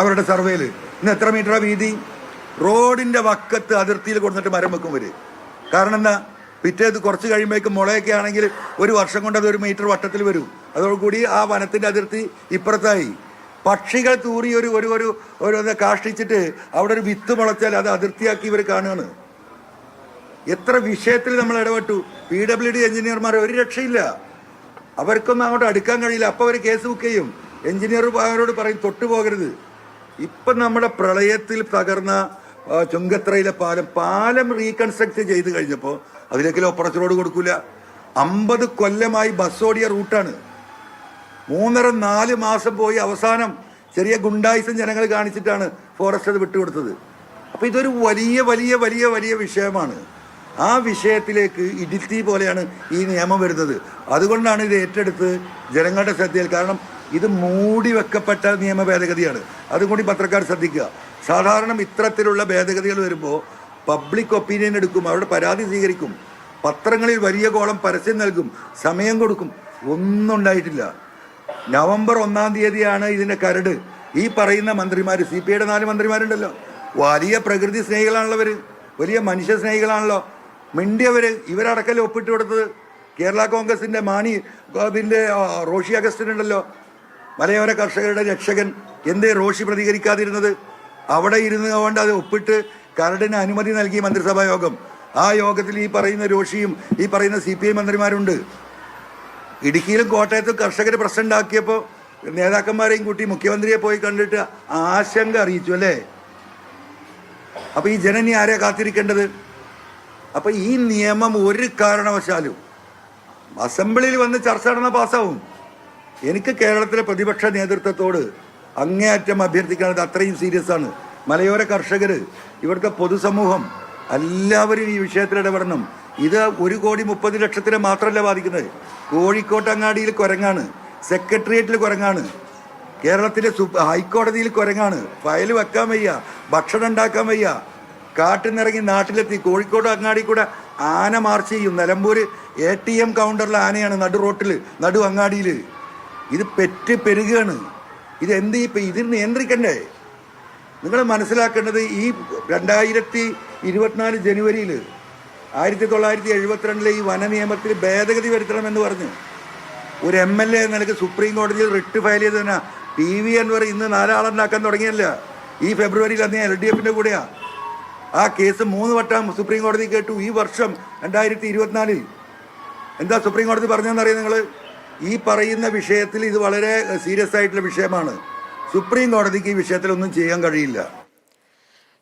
അവരുടെ സർവേയിൽ. ഇന്ന് എത്ര മീറ്ററാ വീതി? റോഡിന്റെ വക്കത്ത് അതിർത്തിയിൽ കൊടുത്തിട്ട് മരം വെക്കും വരെ കാരണം എന്താ? പിറ്റേത് കുറച്ച് കഴിയുമ്പോഴേക്കും മുളയൊക്കെ ആണെങ്കിൽ ഒരു വർഷം കൊണ്ട് അതൊരു മീറ്റർ വട്ടത്തിൽ വരും. അതോടുകൂടി ആ വനത്തിന്റെ അതിർത്തി ഇപ്പുറത്തായി. പക്ഷികൾ തൂറി ഒരു ഒരു ഒരു ഒരു കാഷ്ടിച്ചിട്ട് അവിടെ ഒരു വിത്ത് മുളച്ചാൽ അത് അതിർത്തിയാക്കി ഇവർ കാണുകയാണ്. എത്ര വിഷയത്തിൽ നമ്മൾ ഇടപെട്ടു. പി ഡബ്ല്യു ഡി എഞ്ചിനീയർമാർ ഒരു രക്ഷയില്ല. അവർക്കൊന്നും അങ്ങോട്ട് അടുക്കാൻ കഴിയില്ല. അപ്പോൾ അവർ കേസ് ബുക്ക് ചെയ്യും. എഞ്ചിനീയർ അവരോട് പറയും തൊട്ടു പോകരുത്. ഇപ്പം നമ്മുടെ പ്രളയത്തിൽ തകർന്ന ചുങ്കത്രയിലെ പാലം പാലം റീകൺസ്ട്രക്ട് ചെയ്ത് കഴിഞ്ഞപ്പോൾ അതിലേക്ക് ഓപ്പറേഷൻ റോഡ് കൊടുക്കൂല. അമ്പത് കൊല്ലമായി ബസ് ഓടിയ റൂട്ടാണ് മൂന്നര നാല് മാസം പോയി അവസാനം ചെറിയ ഗുണ്ടായിസം ജനങ്ങൾ കാണിച്ചിട്ടാണ് ഫോറസ്റ്റ് അത് വിട്ടുകൊടുത്തത്. അപ്പോൾ ഇതൊരു വലിയ വലിയ വലിയ വലിയ വിഷയമാണ്. ആ വിഷയത്തിലേക്ക് ഇടിത്തി പോലെയാണ് ഈ നിയമം വരുന്നത്. അതുകൊണ്ടാണ് ഇത് ഏറ്റെടുത്ത് ജനങ്ങളുടെ ശ്രദ്ധയിൽ. കാരണം ഇത് മൂടി വെക്കപ്പെട്ട നിയമ ഭേദഗതിയാണ്. അതും കൂടി പത്രക്കാർ ശ്രദ്ധിക്കുക. സാധാരണ ഇത്തരത്തിലുള്ള ഭേദഗതികൾ വരുമ്പോൾ പബ്ലിക് ഒപ്പീനിയൻ എടുക്കും അവരുടെ പരാതി സ്വീകരിക്കും. പത്രങ്ങളിൽ വലിയ കോളം പരസ്യം നൽകും സമയം കൊടുക്കും. ഒന്നും ഉണ്ടായിട്ടില്ല. നവംബർ ഒന്നാം തീയതിയാണ് ഇതിന്റെ കരട്. ഈ പറയുന്ന മന്ത്രിമാർ സി പി ഐയുടെ നാല് മന്ത്രിമാരുണ്ടല്ലോ. വലിയ പ്രകൃതി സ്നേഹികളാണല്ലോ വലിയ മനുഷ്യ സ്നേഹികളാണല്ലോ. മിണ്ടിയവർ ഇവരടക്കല്ലേ ഒപ്പിട്ട് കൊടുത്തത്? കേരള കോൺഗ്രസിന്റെ മാണി ഗോപിന്റെ റോഷി അഗസ്റ്റിൻ ഉണ്ടല്ലോ മലയോര കർഷകരുടെ രക്ഷകൻ എന്തേ റോഷി പ്രതികരിക്കാതിരുന്നത്? അവിടെ ഇരുന്ന് കൊണ്ട് അത് ഒപ്പിട്ട് കരടിന് അനുമതി നൽകി മന്ത്രിസഭാ യോഗം. ആ യോഗത്തിൽ ഈ പറയുന്ന രോഷിയും ഈ പറയുന്ന സി പി ഐ മന്ത്രിമാരുണ്ട്. ഇടുക്കിയിലും കോട്ടയത്തും കർഷകർ പ്രശ്നം ഉണ്ടാക്കിയപ്പോൾ നേതാക്കന്മാരെയും കൂട്ടി മുഖ്യമന്ത്രിയെ പോയി കണ്ടിട്ട് ആശങ്ക അറിയിച്ചു അല്ലേ? അപ്പൊ ഈ ജനനി ആരെയാ കാത്തിരിക്കേണ്ടത്? അപ്പൊ ഈ നിയമം ഒരു കാരണവശാലും അസംബ്ലിയിൽ വന്ന് ചർച്ച നടന്ന പാസ്സാവും. എനിക്ക് കേരളത്തിലെ പ്രതിപക്ഷ നേതൃത്വത്തോട് അങ്ങേയറ്റം അഭ്യർത്ഥിക്കാനത് അത്രയും സീരിയസ് ആണ്. മലയോര കർഷകർ ഇവിടുത്തെ പൊതുസമൂഹം എല്ലാവരും ഈ വിഷയത്തിൽ ഇടപെടണം. ഇത് ഒരു കോടി മുപ്പത് ലക്ഷത്തിനെ മാത്രമല്ല ബാധിക്കുന്നത്. കോഴിക്കോട്ട് അങ്ങാടിയിൽ കുരങ്ങാണ് സെക്രട്ടേറിയറ്റിൽ കുരങ്ങാണ് കേരളത്തിലെ ഹൈക്കോടതിയിൽ കുരങ്ങാണ്. ഫയൽ വെക്കാൻ വയ്യ ഭക്ഷണം ഉണ്ടാക്കാൻ വയ്യ. കാട്ടിൽ നിന്നിറങ്ങി നാട്ടിലെത്തി. കോഴിക്കോട് അങ്ങാടി കൂടെ ആന മാർച്ച് ചെയ്യും. നിലമ്പൂർ എ ടി എം കൗണ്ടറിലെ ആനയാണ് നടു റോട്ടിൽ നടു അങ്ങാടിയിൽ ഇത് പെറ്റ് പെരുകയാണ് ഇത് എന്ത് ഇപ്പം ഇതിന് നിയന്ത്രിക്കണ്ടേ? നിങ്ങൾ മനസ്സിലാക്കേണ്ടത് ഈ രണ്ടായിരത്തി ഇരുപത്തിനാല് ജനുവരിയിൽ ആയിരത്തി തൊള്ളായിരത്തി എഴുപത്തിരണ്ടിലെ ഈ വന നിയമത്തിൽ ഭേദഗതി വരുത്തണമെന്ന് പറഞ്ഞു. ഒരു എം എൽ എ നിലയ്ക്ക് സുപ്രീം കോടതിയിൽ റിട്ട് ഫയൽ ചെയ്ത് തന്നെ പി വി അൻവർ ഇന്ന് നാലാളുണ്ടാക്കാൻ തുടങ്ങിയല്ല. ഈ ഫെബ്രുവരിയിൽ അന്ന് എൽ ഡി എഫിന്റെ കൂടെയാണ് ആ കേസ് മൂന്ന് വട്ടം സുപ്രീം കോടതി കേട്ടു. ഈ വർഷം രണ്ടായിരത്തി ഇരുപത്തിനാലിൽ. എന്താ സുപ്രീം കോടതി പറഞ്ഞതെന്നറിയാം നിങ്ങൾ ഈ പറയുന്ന വിഷയത്തിൽ ഇത് വളരെ സീരിയസ് ആയിട്ടുള്ള വിഷയമാണ്. സുപ്രീം കോടതിക്ക് ഈ വിഷയത്തിൽ ഒന്നും ചെയ്യാൻ കഴിയില്ല.